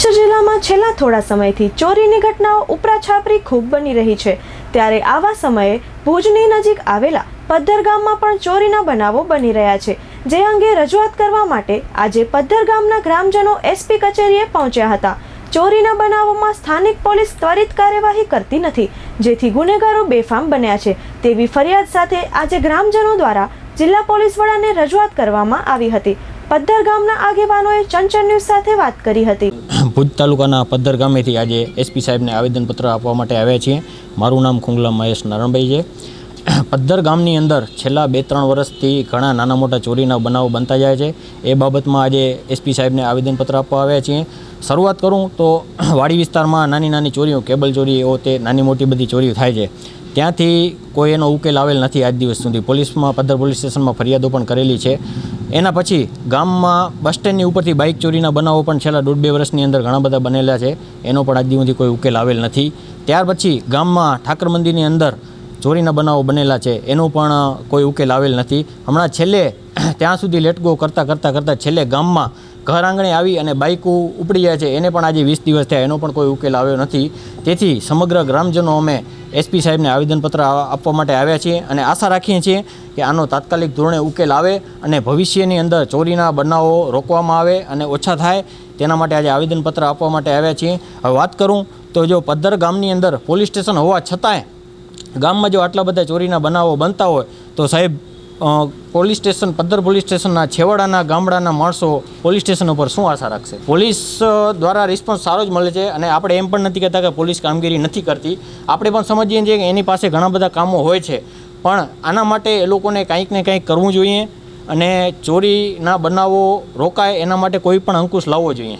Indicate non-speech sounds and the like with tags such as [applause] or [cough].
કચ્છ જિલ્લામાં છેલ્લા થોડા સમયથી ચોરીની ઘટનાઓ ઉપરાછાપરી ખૂબ બની રહી છે. ત્યારે આવા સમયે ભુજની નજીક આવેલા પદ્ધર ગામમાં પણ ચોરીના બનાવો બની રહ્યા છે. જે અંગે રજૂઆત કરવા માટે આજે પદ્ધર ગામના ગ્રામજનો એસપી કચેરીએ પહોંચ્યા હતા. ચોરીના બનાવોમાં સ્થાનિક પોલીસ ત્વરિત કાર્યવાહી કરતી નથી, જેથી ગુનેગારો બેફામ બન્યા છે. તેવી ફરિયાદ સાથે આજે ગ્રામજનો દ્વારા જિલ્લા પોલીસ વડાને રજૂઆત કરવામાં આવી હતી. પદ્ધર ગામના આગેવાનોએ ચંચળ ન્યૂઝ સાથે વાત કરી હતી. ભુજ તાલુકાના પદ્ધર ગામેથી આજે એસપી સાહેબને આવેદનપત્ર આપવા માટે આવ્યા છીએ. મારું નામ ખુંગલા મહેશ નારણભાઈ છે. પદ્ધર ગામની અંદર છેલ્લા બે ત્રણ વર્ષથી ઘણા નાના મોટા ચોરીના બનાવો બનતા જાય છે. એ બાબતમાં આજે એસપી સાહેબને આવેદનપત્ર આપવા આવ્યા છીએ. શરૂઆત કરું તો [clears throat] વાડી વિસ્તારમાં નાની નાની ચોરીઓ, કેબલ ચોરી, એવો તે નાની મોટી બધી ચોરીઓ થાય છે. ત્યાંથી કોઈ એનો ઉકેલ આવેલ નથી આજ દિવસ સુધી. પોલીસમાં, પદ્ધર પોલીસ સ્ટેશનમાં ફરિયાદો પણ કરેલી છે. એના પછી ગામમાં બસ સ્ટેન્ડની ઉપરથી બાઇક ચોરીના બનાવો પણ છેલ્લા દોઢ બે વર્ષની અંદર ઘણા બધા બનેલા છે. એનો પણ આજ સુધી કોઈ ઉકેલ આવેલ નથી. ત્યાર પછી ગામમાં ઠાકર મંદિરની અંદર ચોરીના બનાવો બનેલા છે. એનો પણ કોઈ ઉકેલ આવેલ નથી. હમણાં છેલ્લે [coughs] ત્યાં સુધી લેટગો કરતાં કરતાં કરતાં છેલ્લે ગામમાં ઘર આંગણે આવી અને બાઇકો ઉપડી જાય છે. એને પણ આજે વીસ દિવસ થયા. એનો પણ કોઈ ઉકેલ આવ્યો નથી. તેથી સમગ્ર ગ્રામજનો અમે એસપી સાહેબને આવેદનપત્ર આપવા માટે આવ્યા છીએ અને આશા રાખીએ છીએ કે આનો તાત્કાલિક ધોરણે ઉકેલ આવે અને ભવિષ્યની અંદર ચોરીના બનાવો રોકવામાં આવે અને ઓછા થાય. તેના માટે આજે આવેદનપત્ર આપવા માટે આવ્યા છીએ. હવે વાત કરું તો જો પદ્ધર ગામની અંદર પોલીસ સ્ટેશન હોવા છતાંય ગામમાં જો આટલા બધા ચોરીના બનાવો બનતા હોય તો સાહેબ પોલીસ સ્ટેશન પદ્ધર પોલીસ સ્ટેશનના છેવાડાના ગામડાના માણસો પોલીસ સ્ટેશન ઉપર શું આશા રાખશે? પોલીસ દ્વારા રિસ્પોન્સ સારો જ મળે છે અને આપણે એમ પણ નથી કહેતા કે પોલીસ કામગીરી નથી કરતી. આપણે પણ સમજીએ છીએ કે એની પાસે ઘણા બધા કામો હોય છે. પણ આના માટે એ લોકોને કંઈક ને કંઈક કરવું જોઈએ અને ચોરીના બનાવો રોકાય એના માટે કોઈ પણ અંકુશ લાવવો જોઈએ.